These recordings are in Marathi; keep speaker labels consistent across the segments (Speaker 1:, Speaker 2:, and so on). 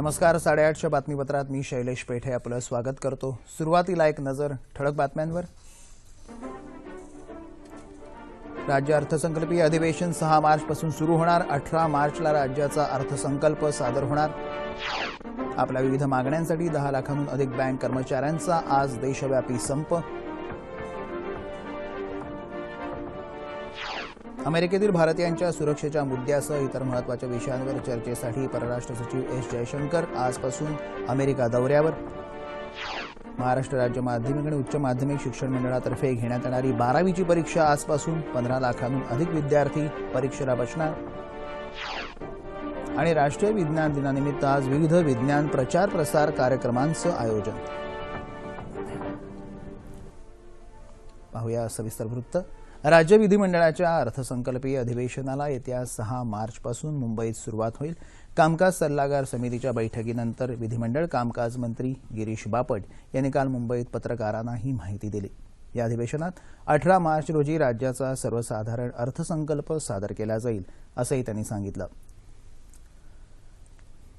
Speaker 1: नमस्कार साडेआठच्या बातमीपत्रात मी शैलेश पेठे आपलं स्वागत करतो. सुरुवातीला एक नजर ठळक बातम्यांवर. राज्य अर्थसंकल्पीय अधिवेशन सहा मार्चपासून सुरू होणार. अठरा मार्चला राज्याचा अर्थसंकल्प सादर होणार. आपल्या विविध मागण्यांसाठी दहा लाखांहून अधिक बँक कर्मचाऱ्यांचा आज देशव्यापी संप. अमेरिकेतील भारतीयांच्या सुरक्षेच्या मुद्द्यासह इतर महत्त्वाच्या विषयांवर चर्चेसाठी परराष्ट्र सचिव एस जयशंकर आजपासून अमेरिका दौऱ्यावर. महाराष्ट्र राज्य माध्यमिक आणि उच्च माध्यमिक शिक्षण मंडळातर्फे घेण्यात येणारी बारावीची परीक्षा आजपासून पंधरा लाखांहून अधिक विद्यार्थी परीक्षेला बसणार. आणि राष्ट्रीय विज्ञान दिनानिमित्त आज विविध विज्ञान प्रचार प्रसार कार्यक्रमांचं आयोजन. पाहूया सविस्तर वृत्त. राज्य विधिमंडळाच्या अर्थसंकल्पीय अधिवेशनाला येत्या सहा मार्चपासून मुंबईत सुरुवात होईल. कामकाज सल्लागार समितीच्या बैठकीनंतर विधिमंडळ कामकाज मंत्री गिरीश बापट यांनी काल मुंबईत पत्रकारांना ही माहिती दिली. या अधिवेशनात अठरा मार्च रोजी राज्याचा सर्वसाधारण अर्थसंकल्प सादर केला जाईल असंही त्यांनी सांगितलं.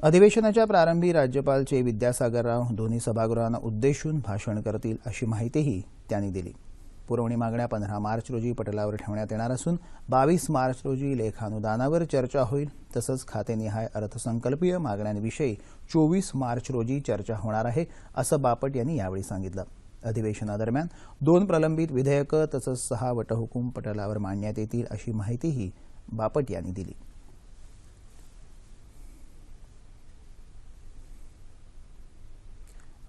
Speaker 1: अधिवेशनाच्या प्रारंभी राज्यपाल चे विद्यासागर राव दोन्ही सभागृहांना उद्देशून भाषण करतील अशी माहितीही त्यांनी दिली. पुरवणी मागण्या पंधरा मार्च रोजी पटलावर ठेवण्यात येणार असून बावीस मार्च रोजी लेखानुदानावर चर्चा होईल. तसंच खातेनिहाय अर्थसंकल्पीय मागण्यांविषयी चोवीस मार्च रोजी चर्चा होणार आहे असं बापट यांनी यावेळी सांगितलं. अधिवेशनादरम्यान दोन प्रलंबित विधेयकं तसंच सहा वटहुकूम पटलावर मांडण्यात येतील अशी माहितीही बापट यांनी दिली.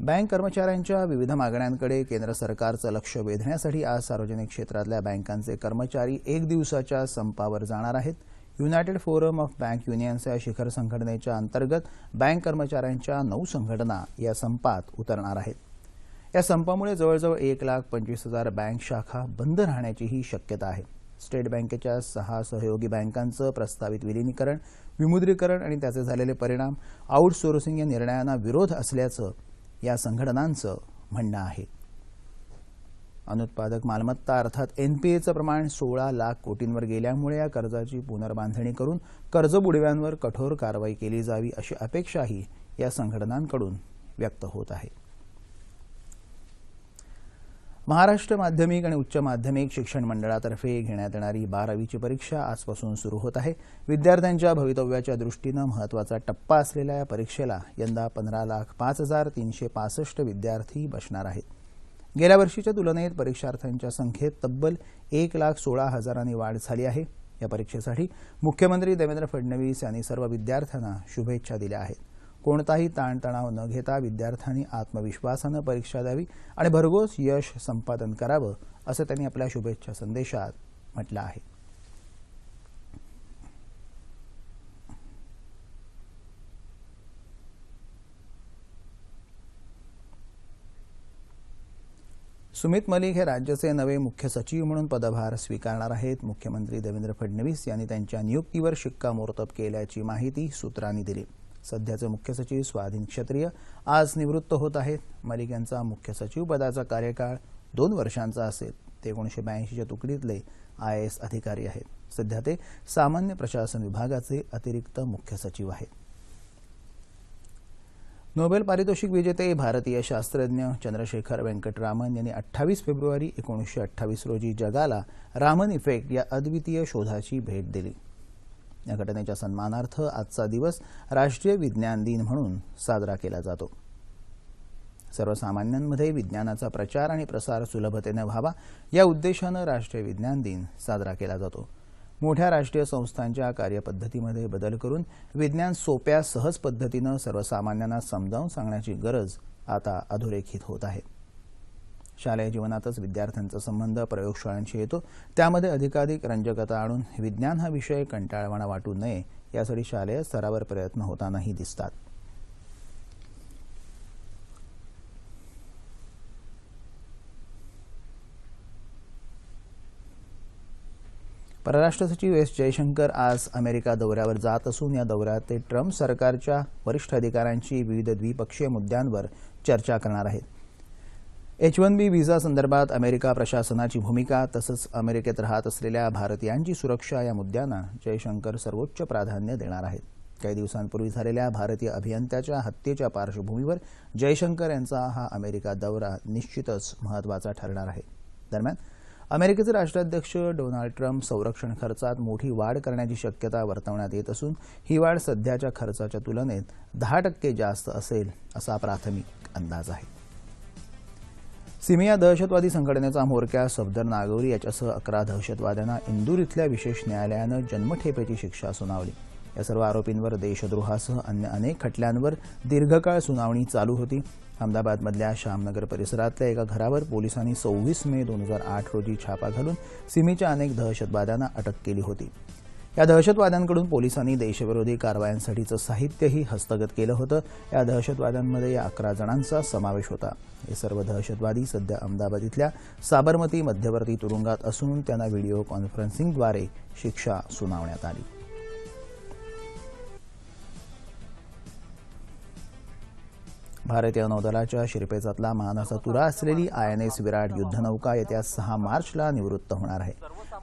Speaker 1: बँक कर्मचाऱ्यांच्या विविध मागण्यांकडे केंद्र सरकारचं लक्ष वेधण्यासाठी आज सार्वजनिक क्षेत्रातल्या बँकांचे कर्मचारी एक दिवसाच्या संपावर जाणार आहेत. United Forum of Bank Unions या शिखर संघटनेच्या अंतर्गत बँक कर्मचाऱ्यांच्या नऊ संघटना या संपात उतरणार आहेत. या संपामुळे जवळजवळ एक लाख पंचवीस हजार बँक शाखा बंद राहण्याचीही शक्यता आहे. स्टेट बँकेच्या सहा सहयोगी बँकांचं प्रस्तावित विलिनीकरण विमुद्रीकरण आणि त्याचे झालेले परिणाम आउटसोर्सिंग या निर्णयांना विरोध असल्याचं या संघटनांचं म्हणणं आहे. अनुत्पादक मालमत्ता अर्थात एनपीएचं प्रमाण सोळा लाख कोटींवर गेल्यामुळे या कर्जाची पुनर्बांधणी करून कर्जबुडव्यांवर कठोर कारवाई केली जावी अशी अपेक्षाही या संघटनांकडून व्यक्त होत आहे. महाराष्ट्र माध्यमिक आणि उच्च माध्यमिक शिक्षण मंडळातर्फे घेण्यात येणारी बारावीची परीक्षा आजपासून सुरू होत आहे. विद्यार्थ्यांच्या भवितव्याच्या दृष्टीनं महत्त्वाचा टप्पा असलेल्या या परीक्षेला यंदा पंधरा लाख पाच हजार तीनशे पासष्ट विद्यार्थी बसणार आहेत. गेल्या वर्षीच्या तुलनेत परीक्षार्थ्यांच्या संख्येत तब्बल एक लाख सोळा हजारांनी वाढ झाली आहे. या परीक्षेसाठी मुख्यमंत्री देवेंद्र फडणवीस यांनी सर्व विद्यार्थ्यांना शुभेच्छा दिल्या आहेत. कोणताही ताणतणाव न घेता विद्यार्थ्यांनी आत्मविश्वासानं परीक्षा द्यावी आणि भरघोस यश संपादन करावं असं त्यांनी आपल्या शुभेच्छा संदेशात म्हटलं आहे. सुमित मलिक हे राज्याचे नवे मुख्य सचिव म्हणून पदभार स्वीकारणार आहेत. मुख्यमंत्री देवेंद्र फडणवीस यांनी त्यांच्या नियुक्तीवर शिक्कामोर्तब केल्याची माहिती सूत्रांनी दिली. सध्याचे मुख्य सचिव स्वाधीन क्षत्रिय आज निवृत्त होत आहेत. मलिक यांचा मुख्य सचिव पदाचा कार्यकाळ दोन वर्षांचा असेल. ते एकोणीशे ब्याऐंशीच्या तुकडीतले आय एस अधिकारी आहेत. सध्या ते सामान्य प्रशासन विभागाचे अतिरिक्त मुख्य सचिव आहेत. नोबेल पारितोषिक विजेते भारतीय शास्त्रज्ञ चंद्रशेखर व्यंकटरामन यांनी अठ्ठावीस फेब्रुवारी एकोणीसशे अठ्ठावीस रोजी जगाला रामन इफेक्ट या अद्वितीय शोधाची भेट दिली. या घटनेच्या सन्मानार्थ आजचा दिवस राष्ट्रीय विज्ञान दिन म्हणून साजरा केला जातो. सर्वसामान्यांमध्ये विज्ञानाचा प्रचार आणि प्रसार सुलभतेनं व्हावा या उद्देशानं राष्ट्रीय विज्ञान दिन साजरा केला जातो. मोठ्या राष्ट्रीय संस्थांच्या कार्यपद्धतीमध्ये बदल करून विज्ञान सोप्या सहज पद्धतीनं सर्वसामान्यांना समजावून सांगण्याची गरज आता अधोरेखित होत आहे. शालेय जीवनातच विद्यार्थ्यांचा संबंध प्रयोगशाळांशी येतो. त्यामध्ये अधिकाधिक रंजकता आणून विज्ञान हा विषय कंटाळवाणा वाटू नये यासाठी शालेय स्तरावर प्रयत्न होतानाही दिसतात. परराष्ट्र सचिव एस जयशंकर आज अमेरिका दौऱ्यावर जात असून या दौऱ्यात ते ट्रम्प सरकारच्या वरिष्ठ अधिकाऱ्यांशी विविध द्विपक्षीय मुद्द्यांवर चर्चा करणार आहेत. एच वन बी व्हिसा संदर्भात अमेरिका प्रशासनाची भूमिका तसंच अमेरिकेत राहत असलेल्या भारतीयांची सुरक्षा या मुद्द्यांना जयशंकर सर्वोच्च प्राधान्य देणार आहेत. काही दिवसांपूर्वी झालेल्या भारतीय अभियंत्याच्या हत्येच्या पार्श्वभूमीवर जयशंकर यांचा हा अमेरिका दौरा निश्चितच महत्त्वाचा ठरणार आहे. दरम्यान अमेरिकेचे राष्ट्राध्यक्ष डोनाल्ड ट्रम्प संरक्षण खर्चात मोठी वाढ करण्याची शक्यता वर्तवण्यात येत असून ही वाढ सध्याच्या खर्चाच्या तुलनेत दहा टक्के जास्त असेल असा प्राथमिक अंदाज आहे. सिमिया दहशतवादी संघटनेचा म्होरक्या सफदर नागोरी याच्यासह अकरा दहशतवाद्यांना इंदूर इथल्या विशेष न्यायालयानं जन्मठेपेची शिक्षा सुनावली. या सर्व आरोपींवर देशद्रोहासह अन्य अनेक खटल्यांवर दीर्घकाळ सुनावणी चालू होती. अहमदाबादमधल्या श्यामनगर परिसरातल्या एका घरावर पोलिसांनी सव्वीस मे दोन हजार आठ रोजी छापा घालून सिमीच्या अनेक दहशतवाद्यांना अटक केली होती. या दहशतवाद्यांकडून पोलिसांनी देशविरोधी कारवायांसाठीचं साहित्यही हस्तगत केलं होतं. या दहशतवाद्यांमध्ये या अकरा जणांचा समावेश होता. हे सर्व दहशतवादी सध्या अहमदाबाद इथल्या साबरमती मध्यवर्ती तुरुंगात असून त्यांना व्हिडिओ कॉन्फरन्सिंगद्वारे शिक्षा सुनावण्यात आली. भारतीय नौदलाच्या शिरपेचातला मानाचा तुरा असलेली एस विराट युद्धनौका येत्या सहा मार्चला निवृत्त होणार आहे.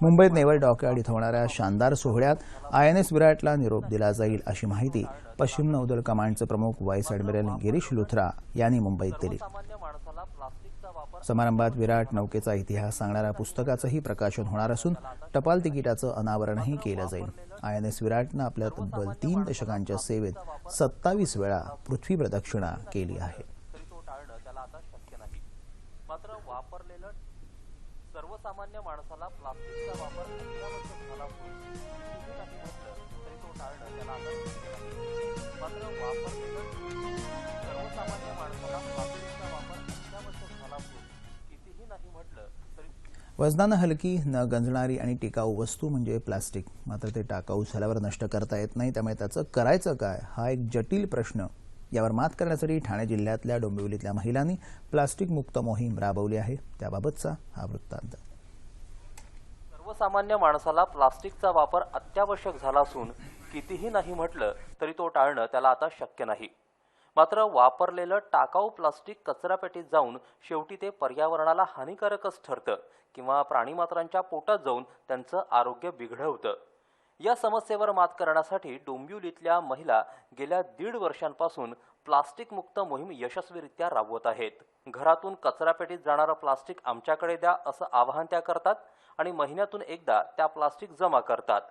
Speaker 1: मुंबईत नेवल डॉकयार्ड इथं होणाऱ्या शानदार सोहळ्यात आय एन एस विराटला निरोप दिला जाईल अशी माहिती पश्चिम नौदल कमांडचे प्रमुख व्हाईस अॅडमिरल गिरीश लुथरा यांनी मुंबईत दिली. समारंभात विराट नौकेचा इतिहास सांगणाऱ्या पुस्तकाचंही प्रकाशन होणार असून टपाल तिकिटाचं अनावरणही केलं जाईल. आय एन एस विराटनं आपल्या तब्बल तीन दशकांच्या सेवेत सत्तावीस वेळा पृथ्वी प्रदक्षिणा केली आहे.
Speaker 2: मात्र वापरलेलं सर्वसामान्य माणसाला प्लास्टिकचा वापर अत्यावश्यक झाला तरी तो टाळणं त्याला आता मात्र वापरलेलं
Speaker 1: वजनानं हलकी न गंजणारी आणि टिकाऊ वस्तू म्हणजे प्लास्टिक. मात्र ते टाकाऊ झाल्यावर नष्ट करता येत नाही त्यामुळे त्याचं करायचं काय? हा एक जटिल प्रश्न. यावर मात करण्यासाठी ठाणे जिल्ह्यातल्या डोंबिवलीतल्या महिलांनी प्लास्टिक मुक्त मोहीम राबवली आहे. त्याबाबतचा हा वृत्तांत.
Speaker 2: सर्वसामान्य माणसाला प्लास्टिकचा वापर अत्यावश्यक झाला असून कितीही नाही म्हटलं तरी तो टाळणं त्याला आता शक्य नाही. मात्र वापरलेलं टाकाऊ प्लास्टिक कचरापेटीत जाऊन शेवटी ते पर्यावरणाला हानिकारकच ठरतं किंवा प्राणीमात्रांच्या पोटात जाऊन त्यांचं आरोग्य बिघडवतं. या समस्येवर मात करण्यासाठी डोंबिवलीतल्या महिला गेल्या दीड वर्षांपासून प्लास्टिक मुक्त मोहीम यशस्वीरित्या राबवत आहेत. घरातून कचरापेटीत जाणारं प्लास्टिक आमच्याकडे द्या असं आवाहन त्या करतात आणि महिन्यातून एकदा त्या प्लास्टिक जमा करतात.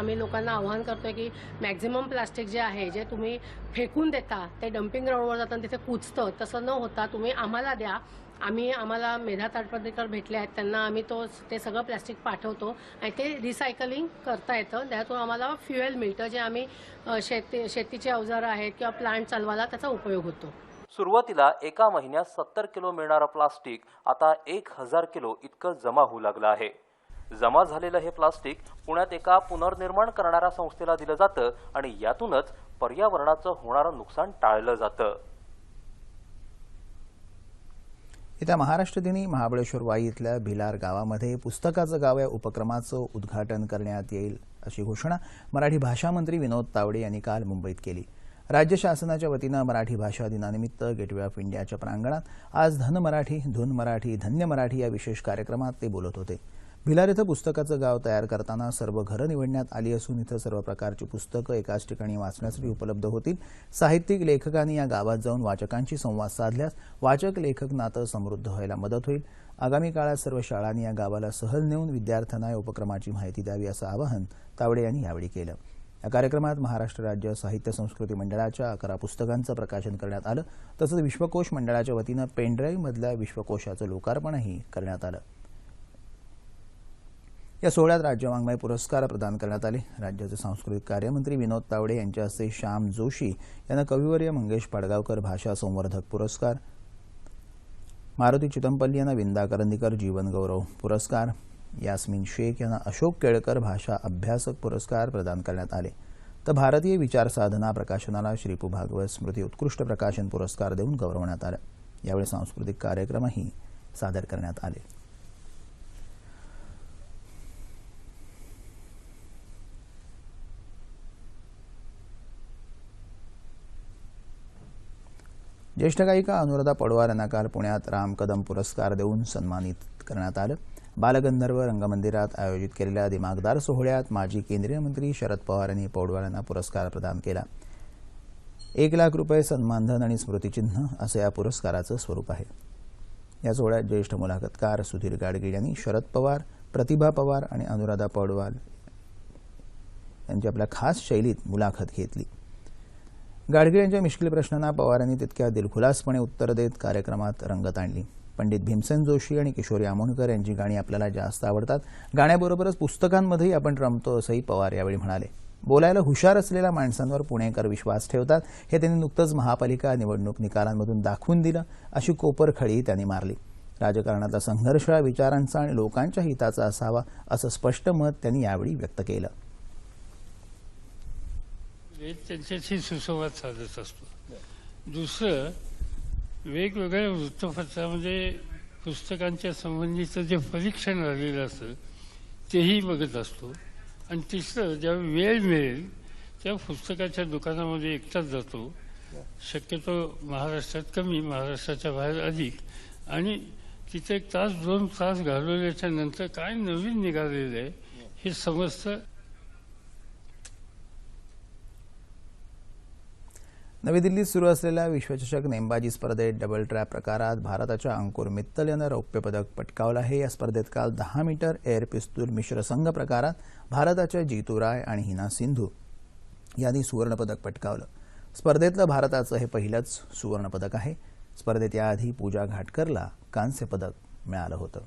Speaker 3: आम्ही लोकांना आव्हान करतोय की मॅक्झिमम प्लास्टिक जे आहे जे तुम्ही फेकून देता ते डम्पिंग ग्राउंडवर जाताना तिथे कुचतं तसं न होता तुम्ही आम्हाला द्या. आम्ही आम्हाला मेधा ताटपर्डेकर भेटले आहेत त्यांना आम्ही तो ते सगळं प्लास्टिक पाठवतो आणि ते रिसायकलिंग करता येतं. त्यातून आम्हाला फ्युएल मिळतं जे आम्ही शेती शेतीचे अवजारं आहेत किंवा प्लांट चालवायला त्याचा उपयोग होतो.
Speaker 2: सुरुवातीला एका महिन्यात सत्तर किलो मिळणारं प्लास्टिक आता एक हजार किलो इतकं जमा होऊ लागलं आहे. जमा झालेलं हे प्लास्टिक पुण्यात एका पुनर्निर्माण करणाऱ्या संस्थेला दिलं जातं आणि यातूनच पर्यावरणाचं होणारं नुकसान टाळलं जातं.
Speaker 1: येत्या महाराष्ट्र दिनी महाबळेश्वर वाई इथल्या भिलार गावामध्ये पुस्तकाचं गाव या उपक्रमाचं उद्घाटन करण्यात येईल अशी घोषणा मराठी भाषा मंत्री विनोद तावडे यांनी काल मुंबईत केली. राज्य शासनाच्या वतीनं मराठी भाषा दिनानिमित्त गेटवे ऑफ इंडियाच्या प्रांगणात आज धन मराठी धुन मराठी धन्य मराठी या विशेष कार्यक्रमात ते बोलत होते. भिलार इथं पुस्तकाचं गाव तयार करताना सर्व घरं निवडण्यात आली असून इथं सर्व प्रकारची पुस्तकं एकाच ठिकाणी वाचण्यासाठी उपलब्ध होतील. साहित्यिक लेखकांनी या गावात जाऊन वाचकांशी संवाद साधल्यास वाचक लेखक नातं समृद्ध व्हायला मदत होईल. आगामी काळात सर्व शाळांनी या गावाला सहल नेऊन विद्यार्थ्यांना या उपक्रमाची माहिती द्यावी असं आवाहन तावडे यांनी यावेळी केलं. या कार्यक्रमात महाराष्ट्र राज्य साहित्य संस्कृती मंडळाच्या अकरा पुस्तकांचं प्रकाशन करण्यात आलं. तसंच विश्वकोश मंडळाच्या वतीनं पेनड्राईव्हमधल्या विश्वकोशाचं लोकार्पणही करण्यात आलं. या सोहळ्यात राज्य वाङ्मय पुरस्कार प्रदान करण्यात आले. राज्याचे सांस्कृतिक कार्यमंत्री विनोद तावडे यांच्या हस्ते श्याम जोशी यांना कविवर्य मंगेश पाडगावकर भाषा संवर्धक पुरस्कार. मारुती चितमपल्ली यांना विंदा करंदीकर जीवन गौरव पुरस्कार. यास्मिन शेख यांना अशोक केळकर भाषा अभ्यासक पुरस्कार प्रदान करण्यात आले. तर भारतीय विचार साधना प्रकाशनाला श्रीपू भागवत स्मृती उत्कृष्ट प्रकाशन पुरस्कार देऊन गौरवण्यात आला. यावेळी सांस्कृतिक कार्यक्रमही सादर करण्यात आले. ज्येष्ठ गायिका अनुराधा पडवार यांना काल पुण्यात राम कदम पुरस्कार देऊन सन्मानित करण्यात आलं. बालगंधर्व रंगमंदिरात आयोजित केलेल्या दिमागदार सोहळ्यात माजी केंद्रीय मंत्री शरद पवार यांनी पौडवाल यांना पुरस्कार प्रदान केला. एक लाख रुपये सन्मानधन आणि स्मृतिचिन्ह असं या पुरस्काराचं स्वरूप आहे. या सोहळ्यात ज्येष्ठ मुलाखतकार सुधीर गाडगीळ यांनी शरद पवार प्रतिभा पवार आणि अनुराधा पौडवाल यांची आपल्या खास शैलीत मुलाखत घेतली. गाडगीळ यांच्या मिश्किल प्रश्नांना पवारांनी तितक्या दिलखुलासपणे उत्तर देत कार्यक्रमात रंगत आणली. पंडित भीमसेन जोशी आणि किशोरी आमोणकर यांची गाणी आपल्याला जास्त आवडतात. गाण्याबरोबरच पुस्तकांमध्येही आपण रमतो असंही पवार यावेळी म्हणाले. बोलायला हुशार असलेल्या माणसांवर पुणेकर विश्वास ठेवतात. हे त्यांनी नुकतंच महापालिका निवडणूक निकालांमधून दाखवून दिलं अशी कोपरखळी त्यांनी मारली. राजकारणाचा संघर्ष विचारांचा आणि लोकांच्या हिताचा असावा असं स्पष्ट मत त्यांनी यावेळी व्यक्त केलं.
Speaker 4: वेद त्यांच्याशी सुसंवाद साधत असतो. दुसरं वेगवेगळ्या वृत्तपत्रामध्ये म्हणजे पुस्तकांच्या संबंधीचं जे परीक्षण राहिलेलं असतं तेही बघत असतो. आणि तिसरं ज्यावेळी वेळ मिळेल त्या पुस्तकाच्या दुकानामध्ये एकटाच जातो. शक्यतो महाराष्ट्रात कमी महाराष्ट्राच्या बाहेर अधिक. आणि तिथे एक तास दोन तास घालवल्याच्या नंतर काय नवीन निघालेलं आहे हे समजतं
Speaker 1: नवी दिल्लीत सुरू असलेल्या विश्वचषक नेमबाजी स्पर्धेत डबल ट्रॅप प्रकारात भारताच्या अंकुर मित्तल यानं रौप्यपदक पटकावलं आहे. या स्पर्धेत काल दहा मीटर एअर पिस्तूल मिश्र संघ प्रकारात भारताच्या जीतू राय आणि हिना सिंधू यांनी सुवर्णपदक पटकावलं. स्पर्धेतलं भारताचं हे पहिलंच सुवर्णपदक आहे. स्पर्धेत याआधी पूजा घाटकरला कांस्य पदक मिळालं होतं.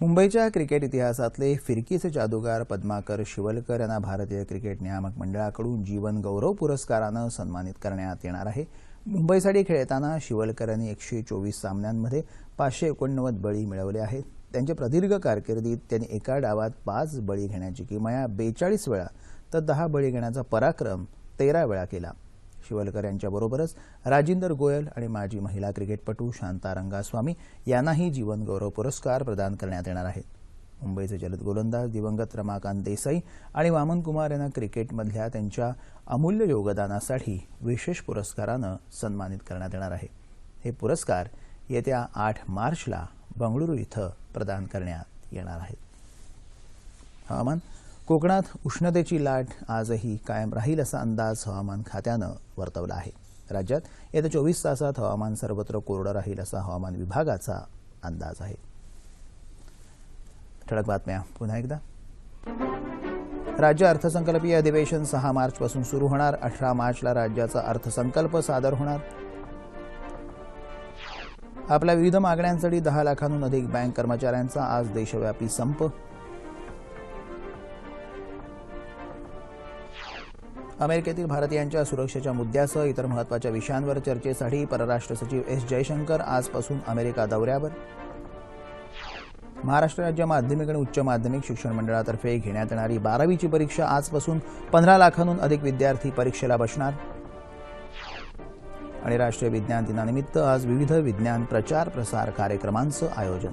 Speaker 1: मुंबईच्या क्रिकेट इतिहासातले फिरकीचे जादूगार पद्माकर शिवलकर यांना भारतीय क्रिकेट नियामक मंडळाकडून जीवन गौरव पुरस्कारानं सन्मानित करण्यात येणार आहे. मुंबईसाठी खेळताना शिवलकर यांनी एकशे चोवीस सामन्यांमध्ये पाचशे एकोणनव्वद बळी मिळवले आहेत. त्यांच्या प्रदीर्घ कारकिर्दीत त्यांनी एका डावात पाच बळी घेण्याची किमया बेचाळीस वेळा तर दहा बळी घेण्याचा पराक्रम तेरा वेळा केला. शिवलकर यांच्याबरोबरच राजिंदर गोयल आणि माजी महिला क्रिकेटपटू शांता रंगास्वामी यांनाही जीवनगौरव पुरस्कार प्रदान करण्यात येणार आहेत. मुंबईचे जलद गोलंदाज दिवंगत रमाकांत देसाई आणि वामन कुमार यांना क्रिकेटमधल्या त्यांच्या अमूल्य योगदानासाठी विशेष पुरस्कारानं सन्मानित करण्यात येणार आहे. हे पुरस्कार येत्या आठ मार्चला बंगळुरू इथं प्रदान करण्यात येणार आहेत. हवामान कोकणात उष्णतेची लाट आजही कायम राहील असा अंदाज हवामान खात्यानं वर्तवला आहे. राज्यात येत्या चोवीस तासात हवामान सर्वत्र कोरडं राहील असा हवामान विभागाचा अंदाज आहे. ठळक बातम्या. पुन्हा एकदा. राज्य अर्थसंकल्पीय अधिवेशन सहा मार्चपासून सुरू होणार. अठरा मार्चला राज्याचा अर्थसंकल्प सादर होणार. आपल्या विविध मागण्यांसाठी दहा लाखांहून अधिक बँक कर्मचाऱ्यांचा आज देशव्यापी संप. अमेरिकेतील भारतीयांच्या सुरक्षेच्या मुद्द्यासह इतर महत्त्वाच्या विषयांवर चर्चेसाठी परराष्ट्र सचिव एस. जयशंकर आजपासून अमेरिका दौऱ्यावर. महाराष्ट्र राज्य माध्यमिक आणि उच्च माध्यमिक शिक्षण मंडळातर्फे घेण्यात येणारी बारावीची परीक्षा आजपासून पंधरा लाखांहून अधिक विद्यार्थी परीक्षेला बसणार. आणि राष्ट्रीय विज्ञान दिनानिमित्त आज विविध विज्ञान प्रचार प्रसार कार्यक्रमांचं आयोजन.